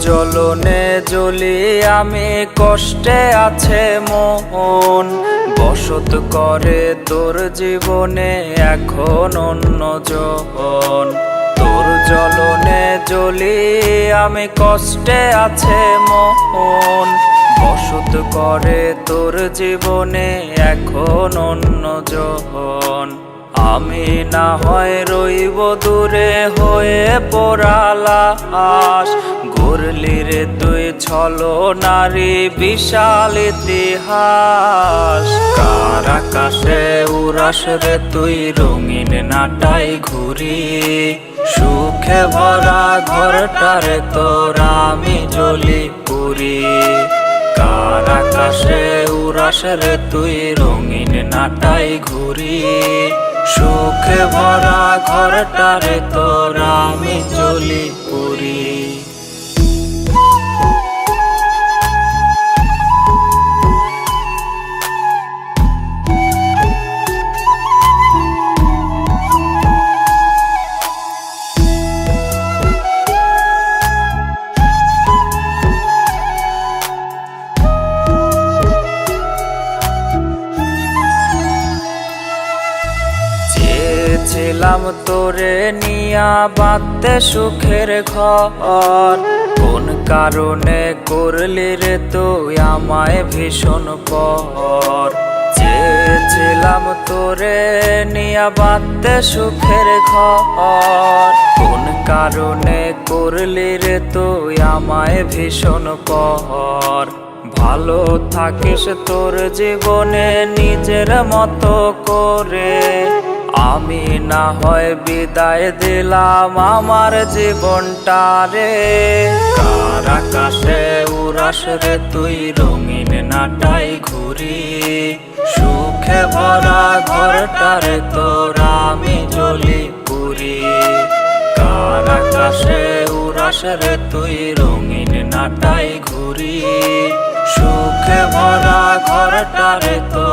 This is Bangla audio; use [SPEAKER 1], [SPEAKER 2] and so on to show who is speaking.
[SPEAKER 1] জ্বলনে জ্বলি, আমি কষ্টে আছে মন। বসত করে তোর জীবনে এখন অন্য জন। তোর জ্বলনে জ্বলি, আমি কষ্টে আছে মন। বসত করে তোর জীবনে এখন অন্য জন। আমি না হয় রইব দূরে হয়ে পড়ালাস গড়লি রে তুই ছল নারী বিশাল ইতিহাস। কার আকাশে উড়াস রে তুই, রঙিন নাটাই ঘুরি। সুখে ভরা ঘরটারে তোর আমি জ্বলি পুরি কার আকাশে উড়াস রে তুই, রঙিন নাটাই ঘুরি। সুখে ভরা ঘরটারে তোর আমি জ্বলি। চেয়েছিলাম তোরে নিয়া বাঁধতে সুখের ঘর। কোন কারণে করলি রে তুই আমায় ভীষণ পর চেয়েছিলাম তোরে নিয়া বাঁধতে সুখের ঘর। কোন কারণে করলি রে তুই আমায় ভীষণ পর ভালো থাকিস তোর জীবনে নিজের মতো করে। আমি না হয় বিদায় দিলাম আমার জীবনটা রে। কার আকাশে উড়াস রে তুই, রঙিন নাটাই ঘুরি। সুখে ভরা ঘরটারে তোর, আমি জ্বলি পুরি। কার আকাশে উড়াস রে তুই, রঙিন নাটাই ঘুরি। সুখে ভরা ঘরটারে তোর